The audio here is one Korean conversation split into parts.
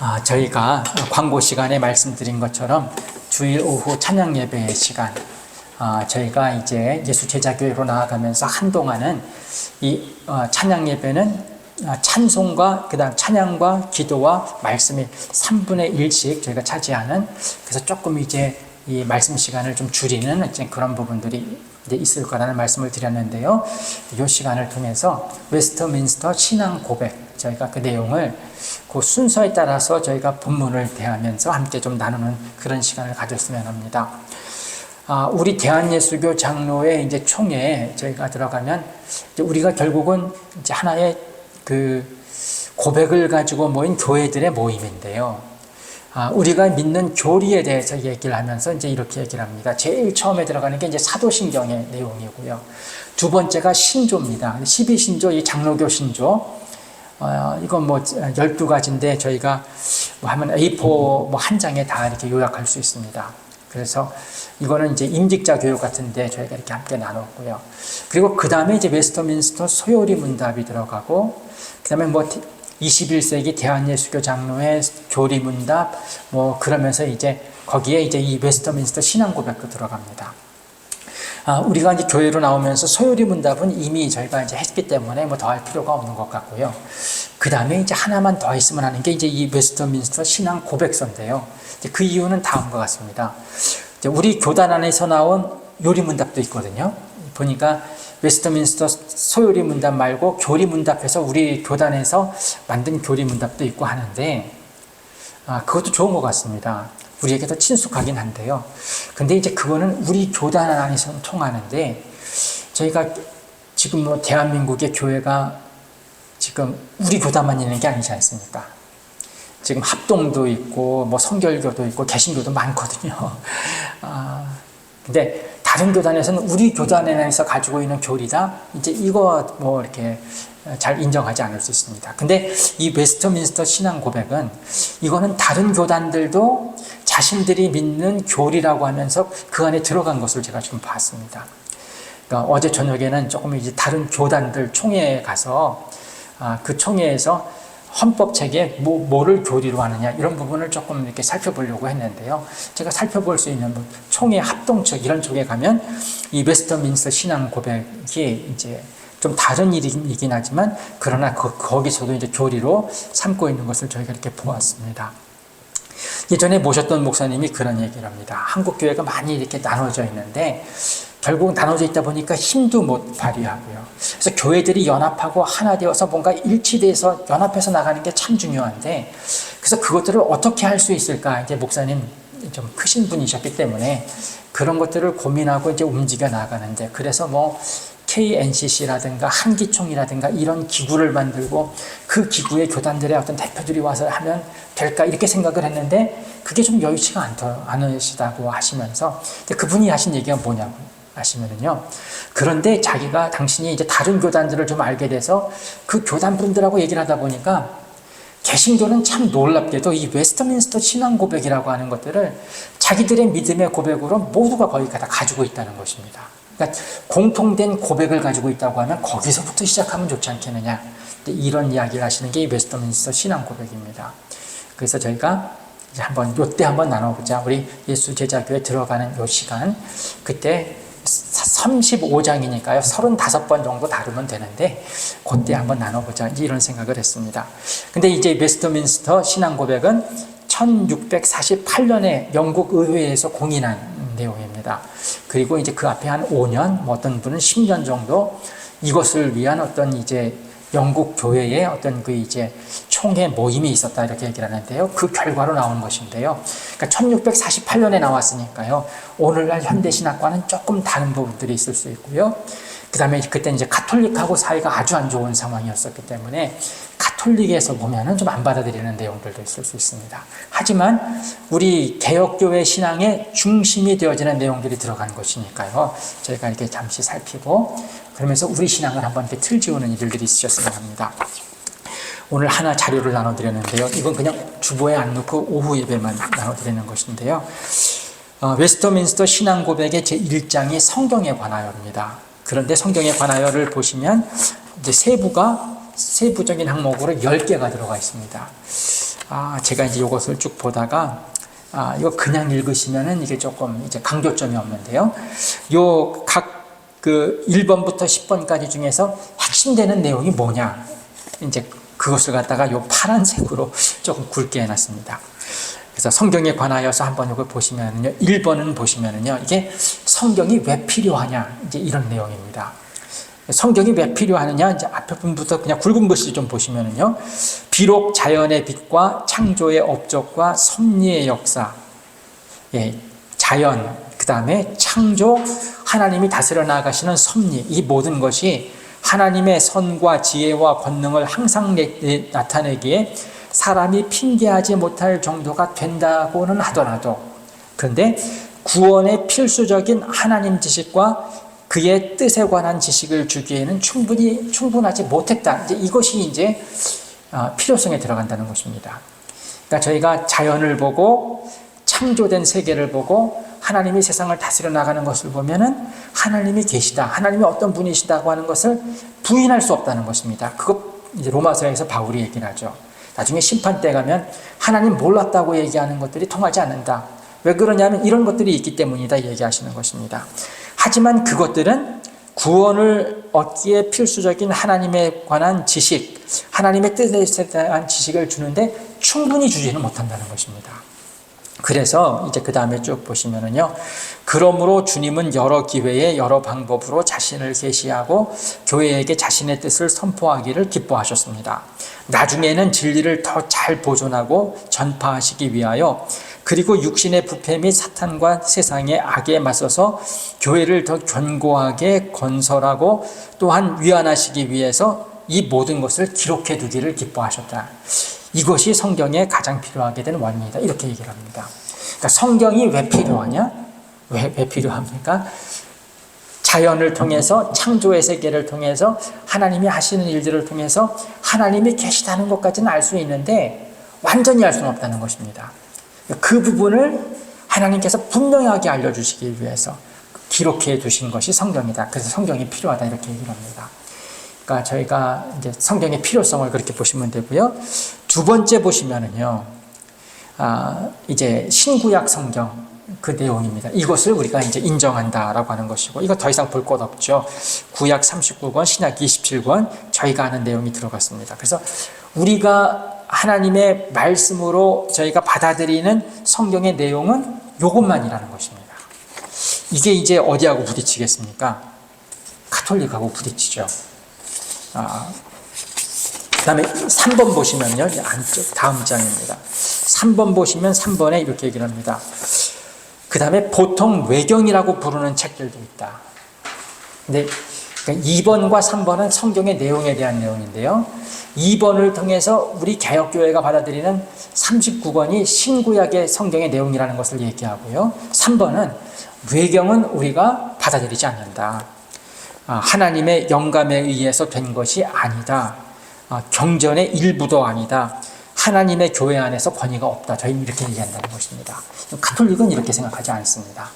아, 저희가 광고 시간에 말씀드린 것처럼 주일 오후 찬양 예배 시간 아, 저희가 이제 예수 제자교회로 나아가면서 한동안은 이 어, 찬양 예배는 아, 찬송과 그다음 찬양과 기도와 말씀이 3분의 1씩 저희가 차지하는 그래서 조금 이제 이 말씀 시간을 좀 줄이는 그런 부분들이 있을 거라는 말씀을 드렸는데요. 이 시간을 통해서 웨스터민스터 신앙 고백 저희가 그 내용을 그 순서에 따라서 저희가 본문을 대하면서 함께 좀 나누는 그런 시간을 가졌으면 합니다. 아, 우리 대한예수교 장로의 이제 총회에 저희가 들어가면 이제 우리가 결국은 이제 하나의 그 고백을 가지고 모인 교회들의 모임인데요. 아, 우리가 믿는 교리에 대해서 얘기를 하면서 이제 이렇게 얘기를 합니다. 제일 처음에 들어가는 게 이제 사도신경의 내용이고요. 두 번째가 신조입니다. 12신조, 이 장로교 신조. 어, 이건 뭐 12가지인데 저희가 뭐 하면 A4 뭐 한 장에 다 이렇게 요약할 수 있습니다. 그래서 이거는 이제 임직자 교육 같은데 저희가 이렇게 함께 나눴고요. 그리고 그 다음에 이제 웨스터민스터 소요리 문답이 들어가고, 그 다음에 뭐 21세기 대한예수교 장로의 교리 문답, 뭐 그러면서 이제 거기에 이제 이 웨스터민스터 신앙 고백도 들어갑니다. 아, 우리가 이제 교회로 나오면서 소요리 문답은 이미 저희가 이제 했기 때문에 뭐 더 할 필요가 없는 것 같고요. 그 다음에 이제 하나만 더 했으면 하는 게 이제 이 웨스터민스터 신앙 고백서인데요. 그 이유는 다음과 같습니다. 우리 교단 안에서 나온 요리 문답도 있거든요. 보니까 웨스터민스터 소요리 문답 말고 교리 문답해서 우리 교단에서 만든 교리 문답도 있고 하는데 아, 그것도 좋은 것 같습니다. 우리에게 더 친숙하긴 한데요. 근데 이제 그거는 우리 교단 안에서 통하는데 저희가 지금 뭐 대한민국의 교회가 지금 우리 교단만 있는 게 아니지 않습니까? 지금 합동도 있고 뭐 성결교도 있고 개신교도 많거든요. 아, 근데 다른 교단에서는 우리 교단에서 가지고 있는 교리다 이제 이거 뭐 이렇게 잘 인정하지 않을 수 있습니다. 근데 이 웨스터민스터 신앙 고백은 이거는 다른 교단들도 자신들이 믿는 교리라고 하면서 그 안에 들어간 것을 제가 지금 봤습니다. 그러니까 어제 저녁에는 조금 이제 다른 교단들 총회에 가서 아, 그 총회에서 헌법 책에 뭐, 뭐를 교리로 하느냐 이런 부분을 조금 이렇게 살펴보려고 했는데요. 제가 살펴볼 수 있는 뭐 총회 합동책 이런 쪽에 가면 이 웨스터민스터 신앙 고백이 이제 좀 다른 일이긴 하지만 그러나 그, 거기서도 이제 교리로 삼고 있는 것을 저희가 이렇게 보았습니다. 예전에 모셨던 목사님이 그런 얘기를 합니다. 한국 교회가 많이 이렇게 나눠져 있는데 결국 나눠져 있다 보니까 힘도 못 발휘하고요. 그래서 교회들이 연합하고 하나 되어서 뭔가 일치돼서 연합해서 나가는 게 참 중요한데 그래서 그것들을 어떻게 할 수 있을까? 이제 목사님 좀 크신 분이셨기 때문에 그런 것들을 고민하고 이제 움직여 나가는데 그래서 뭐 KNCC라든가 한기총이라든가 이런 기구를 만들고 그 기구의 교단들의 어떤 대표들이 와서 하면 될까 이렇게 생각을 했는데 그게 좀 여의치가 않더, 않으시다고 하시면서 그분이 하신 얘기가 뭐냐고 하시면은요. 그런데 자기가 당신이 이제 다른 교단들을 좀 알게 돼서 그 교단 분들하고 얘기를 하다 보니까 개신교는 참 놀랍게도 이 웨스터민스터 신앙 고백이라고 하는 것들을 자기들의 믿음의 고백으로 모두가 거의 다 가지고 있다는 것입니다. 그러니까 공통된 고백을 가지고 있다고 하면 거기서부터 시작하면 좋지 않겠느냐. 이런 이야기를 하시는 게 이 웨스터민스터 신앙 고백입니다. 그래서 저희가 이제 한번 요때 한번 나눠보자. 우리 예수 제자교회 들어가는 요 시간 그때 35장이니까요. 35번 정도 다루면 되는데 그때 한번 나눠보자. 이런 생각을 했습니다. 근데 이제 웨스터민스터 신앙 고백은 1648년에 영국 의회에서 공인한 내용입니다. 그리고 이제 그 앞에 한 5년, 뭐 어떤 분은 10년 정도 이것을 위한 어떤 이제 영국 교회의 어떤 그 이제 총회 모임이 있었다 이렇게 얘기를 하는데요. 그 결과로 나온 것인데요. 그러니까 1648년에 나왔으니까요. 오늘날 현대 신학과는 조금 다른 부분들이 있을 수 있고요. 그 다음에 그때 이제 카톨릭하고 사이가 아주 안 좋은 상황이었었기 때문에 카톨릭에서 보면은 좀 안 받아들이는 내용들도 있을 수 있습니다. 하지만 우리 개혁교회 신앙의 중심이 되어지는 내용들이 들어간 것이니까요. 저희가 이렇게 잠시 살피고 그러면서 우리 신앙을 한번 이렇게 틀지우는 일들이 있으셨으면 합니다. 오늘 하나 자료를 나눠드렸는데요. 이건 그냥 주보에 안 넣고 오후 예배만 나눠드리는 것인데요. 어, 웨스터민스터 신앙 고백의 제1장이 성경에 관하여입니다. 그런데 성경에 관하여를 보시면 이제 세부가 세부적인 항목으로 10개가 들어가 있습니다. 아, 제가 이제 이것을 쭉 보다가 아, 이거 그냥 읽으시면은 이게 조금 이제 강조점이 없는데요. 요 각 그 1번부터 10번까지 중에서 핵심되는 내용이 뭐냐? 이제 그것을 갖다가 요 파란색으로 조금 굵게 해놨습니다. 그래서 성경에 관하여서 한번 이걸 보시면은요. 1번은 보시면은요. 이게 성경이 왜 필요하냐? 이제 이런 내용입니다. 성경이 왜 필요하느냐? 이제 앞에 부분부터 그냥 굵은 글씨 좀 보시면은요. 비록 자연의 빛과 창조의 업적과 섭리의 역사, 예, 자연, 그 다음에 창조, 하나님이 다스려 나가시는 섭리, 이 모든 것이 하나님의 선과 지혜와 권능을 항상 나타내기에 사람이 핑계하지 못할 정도가 된다고는 하더라도, 그런데 구원의 필수적인 하나님 지식과 그의 뜻에 관한 지식을 주기에는 충분히 충분하지 못했다. 이제 이것이 이제 어, 필요성에 들어간다는 것입니다. 그러니까 저희가 자연을 보고 창조된 세계를 보고 하나님이 세상을 다스려 나가는 것을 보면은 하나님이 계시다. 하나님이 어떤 분이시다고 하는 것을 부인할 수 없다는 것입니다. 그것 이제 로마서에서 바울이 얘기를 하죠. 나중에 심판 때 가면 하나님 몰랐다고 얘기하는 것들이 통하지 않는다. 왜 그러냐면 이런 것들이 있기 때문이다 얘기하시는 것입니다. 하지만 그것들은 구원을 얻기에 필수적인 하나님에 관한 지식, 하나님의 뜻에 대한 지식을 주는데 충분히 주지는 못한다는 것입니다. 그래서 이제 그 다음에 쭉 보시면은요. 그러므로 주님은 여러 기회에 여러 방법으로 자신을 계시하고 교회에게 자신의 뜻을 선포하기를 기뻐하셨습니다. 나중에는 진리를 더 잘 보존하고 전파하시기 위하여 그리고 육신의 부패 및 사탄과 세상의 악에 맞서서 교회를 더 견고하게 건설하고 또한 위안하시기 위해서 이 모든 것을 기록해 두기를 기뻐하셨다. 이것이 성경에 가장 필요하게 된 원인이다. 이렇게 얘기를 합니다. 그러니까 성경이 왜 필요하냐? 왜, 왜 필요합니까? 자연을 통해서 창조의 세계를 통해서 하나님이 하시는 일들을 통해서 하나님이 계시다는 것까지는 알 수 있는데 완전히 알 수는 없다는 것입니다. 그 부분을 하나님께서 분명하게 알려주시기 위해서 기록해 두신 것이 성경이다. 그래서 성경이 필요하다 이렇게 얘기를 합니다. 그러니까 저희가 이제 성경의 필요성을 그렇게 보시면 되고요. 두 번째 보시면은요, 아, 이제 신구약 성경 그 내용입니다. 이것을 우리가 이제 인정한다라고 하는 것이고, 이거 더 이상 볼 것 없죠. 구약 39권, 신약 27권, 저희가 아는 내용이 들어갔습니다. 그래서 우리가 하나님의 말씀으로 저희가 받아들이는 성경의 내용은 이것만이라는 것입니다. 이게 이제 어디하고 부딪히겠습니까? 카톨릭하고 부딪히죠. 아, 그 다음에 3번 보시면요. 안쪽, 다음 장입니다. 3번 보시면 3번에 이렇게 얘기를 합니다. 그 다음에 보통 외경이라고 부르는 책들도 있다. 근데 2번과 그러니까 3번은 성경의 내용에 대한 내용인데요. 2번을 통해서 우리 개혁교회가 받아들이는 39권이 신구약의 성경의 내용이라는 것을 얘기하고요. 3번은 외경은 우리가 받아들이지 않는다. 아, 하나님의 영감에 의해서 된 것이 아니다. 아, 경전의 일부도 아니다. 하나님의 교회 안에서 권위가 없다. 저희는 이렇게 얘기한다는 것입니다. 카톨릭은 이렇게 생각하지 않습니다.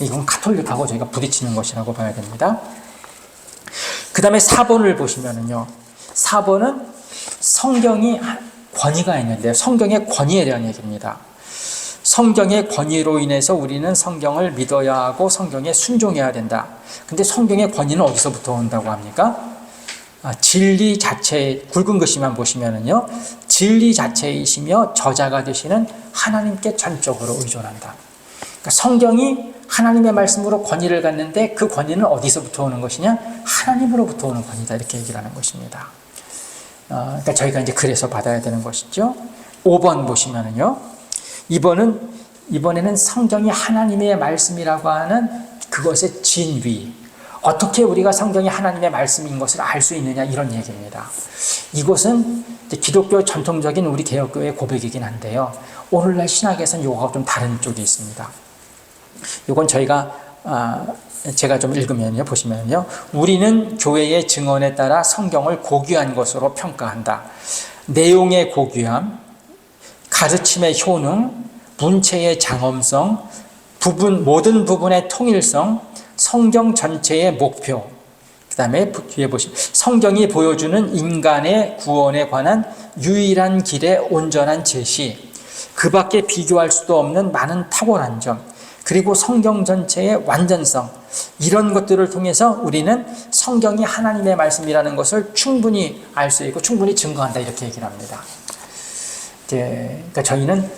이건 카톨릭하고 저희가 부딪히는 것이라고 봐야 됩니다. 그 다음에 4번을 보시면은요. 4번은 성경이 권위가 있는데 성경의 권위에 대한 얘기입니다. 성경의 권위로 인해서 우리는 성경을 믿어야 하고 성경에 순종해야 된다. 근데 성경의 권위는 어디서부터 온다고 합니까? 아, 진리 자체, 굵은 글씨만 보시면은요, 진리 자체이시며 저자가 되시는 하나님께 전적으로 의존한다. 그러니까 성경이 하나님의 말씀으로 권위를 갖는데 그 권위는 어디서부터 오는 것이냐? 하나님으로부터 오는 권위다. 이렇게 얘기를 하는 것입니다. 어, 그러니까 저희가 이제 그래서 받아야 되는 것이죠. 5번 보시면은요. 이번은, 이번에는 성경이 하나님의 말씀이라고 하는 그것의 진위. 어떻게 우리가 성경이 하나님의 말씀인 것을 알 수 있느냐 이런 얘기입니다. 이것은 기독교 전통적인 우리 개혁교의 고백이긴 한데요. 오늘날 신학에서는 이거가 좀 다른 쪽이 있습니다. 이건 저희가 아, 제가 좀 읽으면요 보시면요 우리는 교회의 증언에 따라 성경을 고귀한 것으로 평가한다. 내용의 고귀함, 가르침의 효능, 문체의 장엄성, 부분 모든 부분의 통일성, 성경 전체의 목표. 그 다음에 뒤에 보시 성경이 보여주는 인간의 구원에 관한 유일한 길의 온전한 제시, 그 밖에 비교할 수도 없는 많은 탁월한 점, 그리고 성경 전체의 완전성, 이런 것들을 통해서 우리는 성경이 하나님의 말씀이라는 것을 충분히 알 수 있고 충분히 증거한다 이렇게 얘기를 합니다. 이제 그러니까 저희는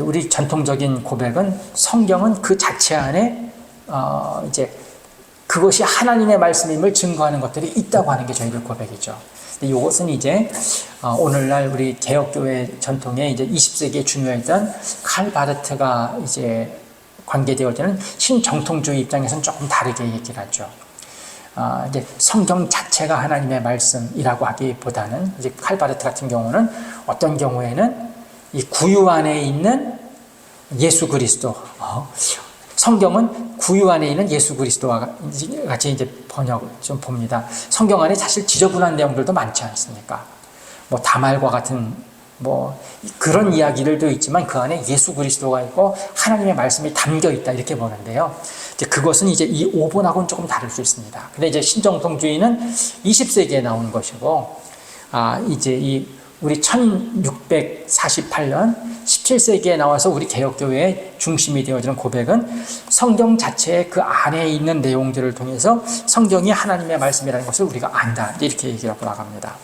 우리 전통적인 고백은 성경은 그 자체 안에 어 이제 그것이 하나님의 말씀임을 증거하는 것들이 있다고 하는 게 저희들 고백이죠. 근데 이것은 이제 어 오늘날 우리 개혁교회 전통에 이제 20세기에 중요했던 칼 바르트가 이제 관계되어 지는 신정통주의 입장에서는 조금 다르게 얘기를 하죠. 어, 이제 성경 자체가 하나님의 말씀이라고 하기보다는 이제 칼바르트 같은 경우는 어떤 경우에는 이 구유 안에 있는 예수 그리스도 어, 성경은 구유 안에 있는 예수 그리스도와 같이 이제 번역 좀 봅니다. 성경 안에 사실 지저분한 내용들도 많지 않습니까? 뭐 다말과 같은 뭐 그런 이야기들도 있지만 그 안에 예수 그리스도가 있고 하나님의 말씀이 담겨 있다 이렇게 보는데요. 이제 그것은 이제 이 5번하고는 조금 다를 수 있습니다. 근데 이제 신정통주의는 20세기에 나온 것이고 아 이제 이 우리 1648년 17세기에 나와서 우리 개혁교회의 중심이 되어지는 고백은 성경 자체의 그 안에 있는 내용들을 통해서 성경이 하나님의 말씀이라는 것을 우리가 안다. 이렇게 얘기하고 나갑니다.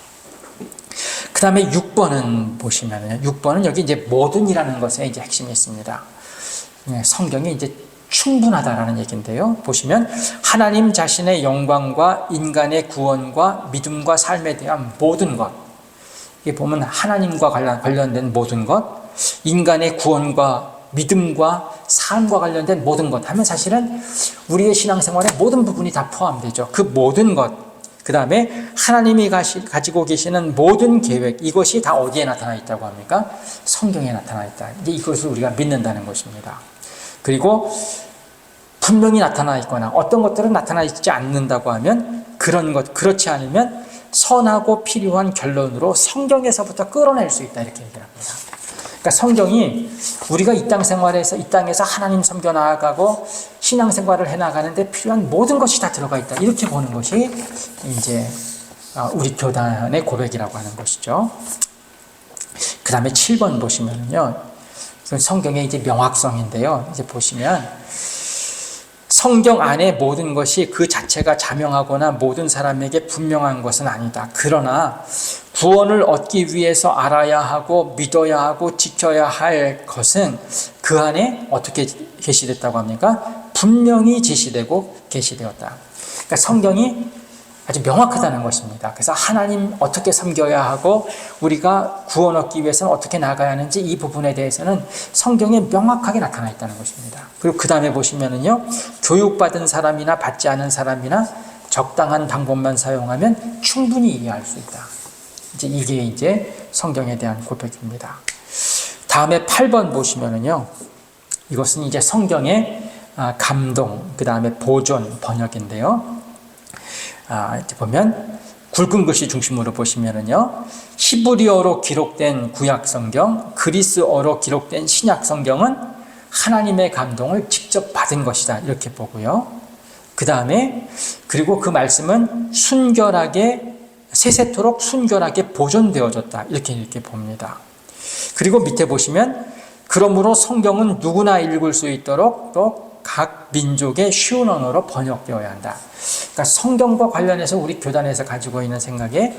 그 다음에 6번은 보시면은 6번은 여기 이제 모든이라는 것에 이제 핵심이 있습니다. 예, 성경이 이제 충분하다라는 얘기인데요. 보시면 하나님 자신의 영광과 인간의 구원과 믿음과 삶에 대한 모든 것. 이게 보면 하나님과 관련 된 모든 것, 인간의 구원과 믿음과 삶과 관련된 모든 것 하면 사실은 우리의 신앙생활의 모든 부분이 다 포함되죠. 그 모든 것, 그 다음에 하나님이 가시, 가지고 계시는 모든 계획, 이것이 다 어디에 나타나 있다고 합니까? 성경에 나타나 있다. 이제 이것을 우리가 믿는다는 것입니다. 그리고 분명히 나타나 있거나 어떤 것들은 나타나 있지 않는다고 하면 그런 것, 그렇지 않으면 선하고 필요한 결론으로 성경에서부터 끌어낼 수 있다. 이렇게 얘기합니다. 그러니까 성경이 우리가 이 땅 생활에서 이 땅에서 하나님 섬겨 나아가고 신앙 생활을 해 나가는데 필요한 모든 것이 다 들어가 있다. 이렇게 보는 것이 이제 어, 우리 교단의 고백이라고 하는 것이죠. 그 다음에 7번 보시면요. 성경의 이제 명확성인데요. 이제 보시면 성경 안에 모든 것이 그 자체가 자명하거나 모든 사람에게 분명한 것은 아니다. 그러나 구원을 얻기 위해서 알아야 하고 믿어야 하고 지켜야 할 것은 그 안에 어떻게 계시됐다고 합니까? 분명히 제시되고 계시되었다. 그러니까 성경이 아주 명확하다는 것입니다. 그래서 하나님 어떻게 섬겨야 하고 우리가 구원 얻기 위해서는 어떻게 나가야 하는지 이 부분에 대해서는 성경에 명확하게 나타나 있다는 것입니다. 그리고 그 다음에 보시면은요, 교육받은 사람이나 받지 않은 사람이나 적당한 방법만 사용하면 충분히 이해할 수 있다. 이제 이게 이제 성경에 대한 고백입니다. 다음에 8번 보시면은요, 이것은 이제 성경의 아, 감동, 그 다음에 보존 번역인데요. 아, 이제 보면 굵은 글씨 중심으로 보시면은요. 히브리어로 기록된 구약 성경, 그리스어로 기록된 신약 성경은 하나님의 감동을 직접 받은 것이다. 이렇게 보고요. 그 다음에 그리고 그 말씀은 순결하게 세세토록 순결하게 보존되어졌다. 이렇게 이렇게 봅니다. 그리고 밑에 보시면 그러므로 성경은 누구나 읽을 수 있도록 또 각 민족의 쉬운 언어로 번역되어야 한다. 그러니까 성경과 관련해서 우리 교단에서 가지고 있는 생각에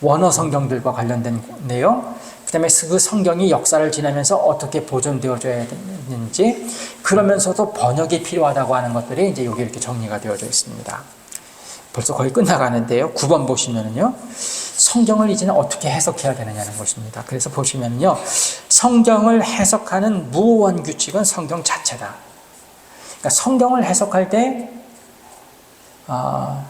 원어 성경들과 관련된 내용, 그 다음에 그 성경이 역사를 지나면서 어떻게 보존되어져야 되는지, 그러면서도 번역이 필요하다고 하는 것들이 이제 여기 이렇게 정리가 되어져 있습니다. 벌써 거의 끝나가는데요. 9번 보시면은요. 성경을 이제는 어떻게 해석해야 되느냐는 것입니다. 그래서 보시면요. 성경을 해석하는 무원 규칙은 성경 자체다. 그러니까 성경을 해석할 때 어,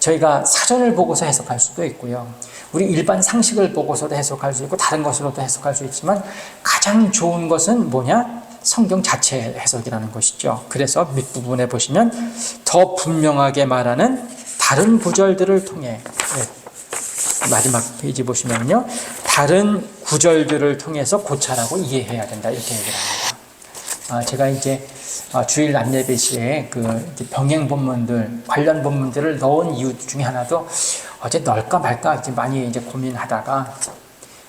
저희가 사전을 보고서 해석할 수도 있고요. 우리 일반 상식을 보고서도 해석할 수 있고 다른 것으로도 해석할 수 있지만 가장 좋은 것은 뭐냐? 성경 자체 해석이라는 것이죠. 그래서 밑부분에 보시면 더 분명하게 말하는 다른 구절들을 통해 네. 마지막 페이지 보시면요. 다른 구절들을 통해서 고찰하고 이해해야 된다. 이렇게 얘기를 합니다. 아, 제가 이제 어, 주일 안내배 시에 그 병행 본문들 관련 본문들을 넣은 이유 중에 하나도 어제 넣을까 말까 이제 많이 이제 고민하다가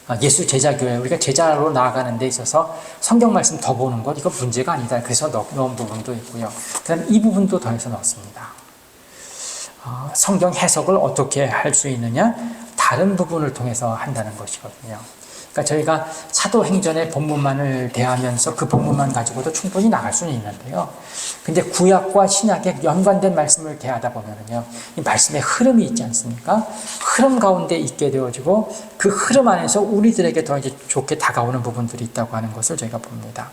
아, 예수 제자 교회 우리가 제자로 나아가는 데 있어서 성경 말씀 더 보는 것 이거 문제가 아니다. 그래서 넣, 넣은 부분도 있고요. 그다음 이 부분도 더해서 넣습니다. 어, 성경 해석을 어떻게 할 수 있느냐? 다른 부분을 통해서 한다는 것이거든요. 그러니까 저희가 사도행전의 본문만을 대하면서 그 본문만 가지고도 충분히 나갈 수는 있는데요. 근데 구약과 신약에 연관된 말씀을 대하다 보면은요, 이 말씀의 흐름이 있지 않습니까? 흐름 가운데 있게 되어지고 그 흐름 안에서 우리들에게 더 이제 좋게 다가오는 부분들이 있다고 하는 것을 저희가 봅니다.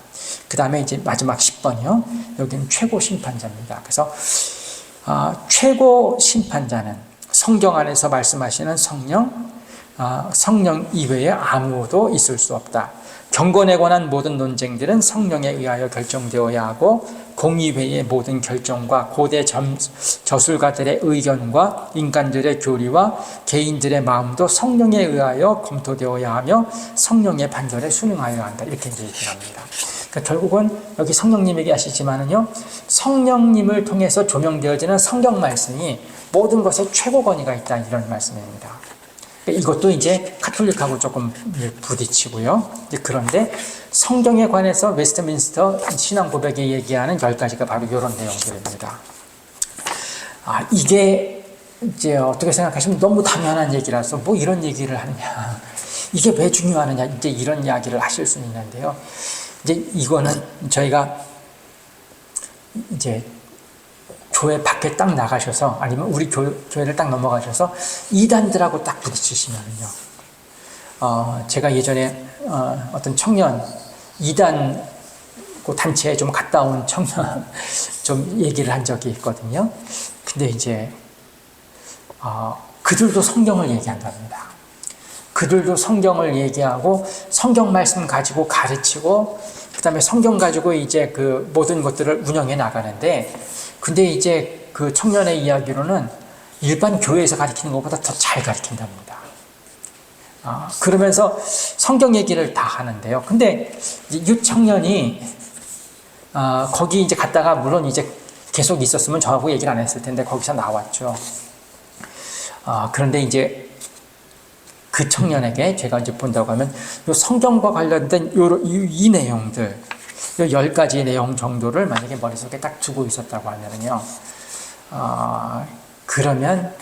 그 다음에 이제 마지막 10번이요. 여기는 최고 심판자입니다. 그래서 아, 최고 심판자는 성경 안에서 말씀하시는 성령, 아, 성령 이외에 아무도 있을 수 없다. 경건에 관한 모든 논쟁들은 성령에 의하여 결정되어야 하고 공의회의 모든 결정과 고대 점, 저술가들의 의견과 인간들의 교리와 개인들의 마음도 성령에 의하여 검토되어야 하며 성령의 판결에 순응하여야 한다. 이렇게 이제 얘기를 합니다. 그러니까 결국은 여기 성령님 얘기하시지만은요, 성령님을 통해서 조명되어지는 성경 말씀이 모든 것에 최고 권위가 있다 이런 말씀입니다. 이것도 이제 카톨릭하고 조금 부딪히고요. 그런데 성경에 관해서 웨스트민스터 신앙 고백에 얘기하는 열 가지가 바로 이런 내용들입니다. 아, 이게 이제 어떻게 생각하시면 너무 당연한 얘기라서 뭐 이런 얘기를 하느냐. 이게 왜 중요하느냐. 이제 이런 이야기를 하실 수 있는데요. 이제 이거는 저희가 이제 교회 밖에 딱 나가셔서 아니면 우리 교, 교회를 딱 넘어가셔서 이단들하고 딱 부딪히시면요. 어, 제가 예전에 어, 어떤 청년 이단 그 단체에 좀 갔다 온 청년 좀 얘기를 한 적이 있거든요. 근데 이제 어, 그들도 성경을 얘기한답니다. 그들도 성경을 얘기하고 성경 말씀 가지고 가르치고 그다음에 성경 가지고 이제 그 모든 것들을 운영해 나가는데 근데 이제 그 청년의 이야기로는 일반 교회에서 가르치는 것보다 더 잘 가르친답니다. 아, 그러면서 성경 얘기를 다 하는데요. 근데 이 청년이 아, 거기 이제 갔다가 물론 이제 계속 있었으면 저하고 얘기를 안 했을 텐데 거기서 나왔죠. 아, 그런데 이제 그 청년에게 제가 이제 본다고 하면 요 성경과 관련된 요, 이, 이 내용들 열 가지 내용 정도를 만약에 머릿속에 딱 두고 있었다고 하면요. 어, 그러면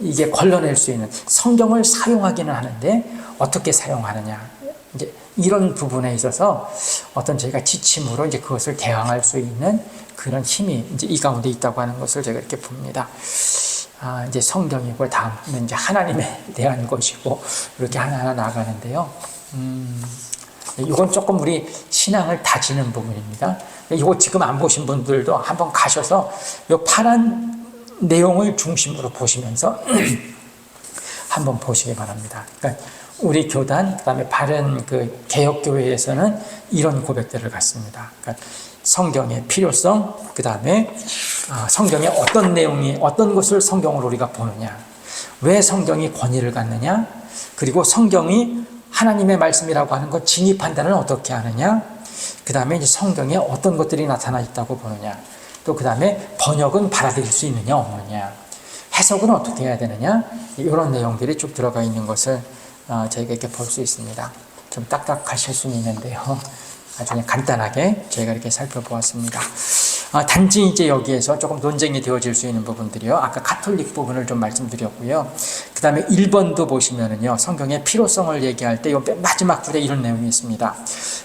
이게 걸러낼 수 있는 성경을 사용하기는 하는데 어떻게 사용하느냐. 이제 이런 부분에 있어서 어떤 저희가 지침으로 이제 그것을 대항할 수 있는 그런 힘이 이제 이 가운데 있다고 하는 것을 제가 이렇게 봅니다. 아, 이제 성경이고 다음은 이제 하나님에 대한 것이고 이렇게 하나하나 나가는데요. 음, 이건 조금 우리 신앙을 다지는 부분입니다. 이거 지금 안 보신 분들도 한번 가셔서 이 파란 내용을 중심으로 보시면서 한번 보시기 바랍니다. 그러니까 우리 교단, 그 다음에 바른 그 개혁 교회에서는 이런 고백들을 갖습니다. 그러니까 성경의 필요성, 그 다음에 아, 성경의 어떤 내용이, 어떤 것을 성경으로 우리가 보느냐, 왜 성경이 권위를 갖느냐, 그리고 성경이 하나님의 말씀이라고 하는 것 진입 판단을 어떻게 하느냐? 그 다음에 성경에 어떤 것들이 나타나 있다고 보느냐? 또 그 다음에 번역은 받아들일 수 있느냐 없느냐? 해석은 어떻게 해야 되느냐? 이런 내용들이 쭉 들어가 있는 것을 어, 저희가 이렇게 볼 수 있습니다. 좀 딱딱하실 수는 있는데요. 아주 간단하게 저희가 이렇게 살펴보았습니다. 아, 단지 이제 여기에서 조금 논쟁이 되어질 수 있는 부분들이요. 아까 카톨릭 부분을 좀 말씀드렸고요. 그 다음에 1번도 보시면은요. 성경의 필요성을 얘기할 때맨 마지막 줄에 이런 내용이 있습니다.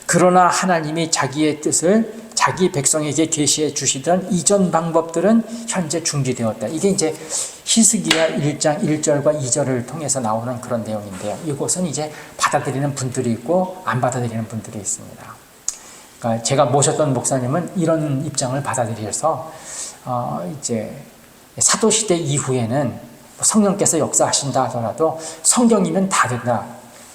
그러나 하나님이 자기의 뜻을 자기 백성에게 계시해 주시던 이전 방법들은 현재 중지되었다. 이게 이제 히스기야 1장 1절과 2절을 통해서 나오는 그런 내용인데요. 이것은 이제 받아들이는 분들이 있고 안 받아들이는 분들이 있습니다. 그러니까 제가 모셨던 목사님은 이런 입장을 받아들여서 어 이제 사도 시대 이후에는 뭐 성령께서 역사하신다 하더라도 성경이면 다 된다.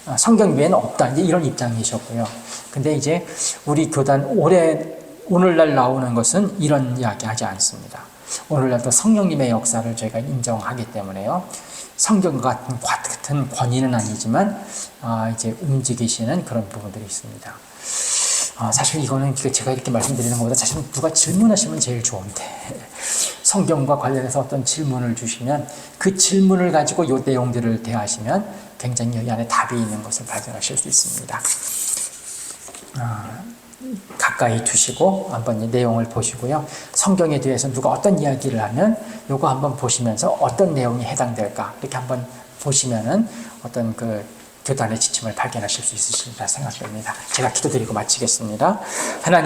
어, 성경 외에는 없다. 이제 이런 입장이셨고요. 근데 이제 우리 교단 올해 오늘날 나오는 것은 이런 이야기 하지 않습니다. 오늘날도 성령님의 역사를 저희가 인정하기 때문에요. 성경 같은, 같은 권위는 아니지만, 아, 이제 움직이시는 그런 부분들이 있습니다. 아, 사실 이거는 제가 이렇게 말씀드리는 것보다 사실 누가 질문하시면 제일 좋은데 성경과 관련해서 어떤 질문을 주시면 그 질문을 가지고 이 내용들을 대하시면 굉장히 여기 안에 답이 있는 것을 발견하실 수 있습니다. 아, 가까이 두시고 한번 이 내용을 보시고요. 성경에 대해서 누가 어떤 이야기를 하면 요거 한번 보시면서 어떤 내용이 해당될까 이렇게 한번 보시면은 어떤 그 교단의 지침을 발견하실 수 있으시리라 생각됩니다. 제가 기도드리고 마치겠습니다. 하나님